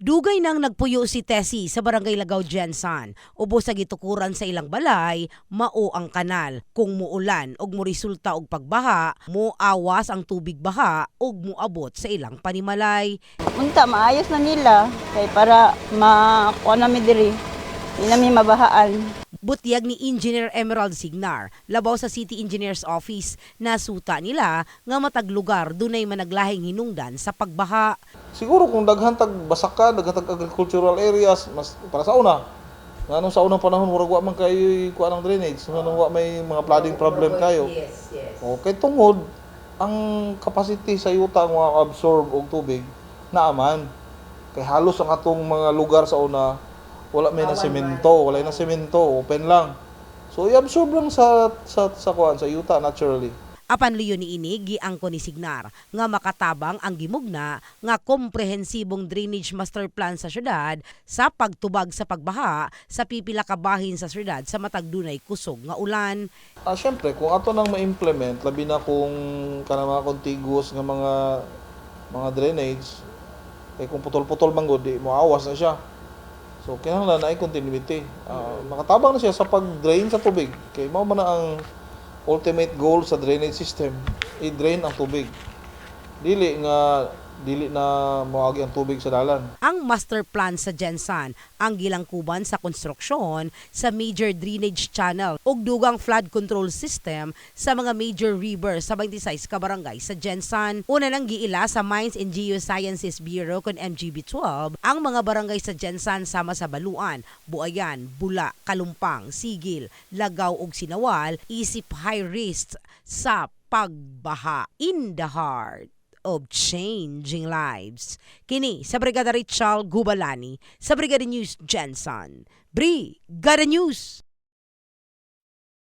Dugay nang nagpuyo si Tessie sa Barangay Lagaw Jensan. Ubos sa gitukuran sa ilang balay, mao ang kanal. Kung muulan og mo resulta og pagbaha, mo awas ang tubig baha og moabot sa ilang panimalay. Unta, maayos na nila. Kay para makuha namin diri. Hindi mabahaan. Butyag ni Engineer Emerald Signar, labaw sa City Engineer's Office, nasuta nila nga matag lugar dunay managlahing hinungdan sa pagbaha. Siguro kung daghan tag basaka, daghan tag agricultural areas, mas para sa una. Nga sa unang panahon, murag wa man kayo kuha ng drainage. Nga nung wa may mga flooding problem kayo. Yes, yes. Okay, tungod, ang capacity sa yuta nga absorb og tubig, naaman. Kay halos ang atong mga lugar sa una, wala may na semento, wala na semento, open lang. So i-absorb lang sa sa sa kuan sa yuta naturally. Apan liyo ni ini giangko ni Signar nga makatabang ang gimugna nga komprehensibong drainage master plan sa syudad sa pagtubag sa pagbaha sa pipila ka bahin sa syudad sa matag dunay kusog nga ulan. Ah, syempre, kung ato nang ma-implement, labi na kung kanang mga contiguous nga mga mga drainage, kay kung putol-putol man gud, di mo awas na siya. So, kinahanglan na ay continuity. Ah, makatabang na siya sa pag-drain sa tubig. Kay mao man ang ultimate goal sa drainage system, i-drain ang tubig. Dili nga dili na moagi ang tubig sa dalan. Ang master plan sa Gensan ang gilangkuban sa konstruksyon sa major drainage channel ug dugang flood control system sa mga major rivers sa 26 ka barangay sa Gensan. Una nang giila sa Mines and Geosciences Bureau kon MGB12 ang mga barangay sa Gensan sama sa Baluan, Buayan, Bula, Kalumpang, Sigil, Lagaw ug Sinawal isip high risk sa pagbaha in the heart of changing lives. Kini sa Brigada Richard Gubalani sa Brigada News Jensen. Brigada News!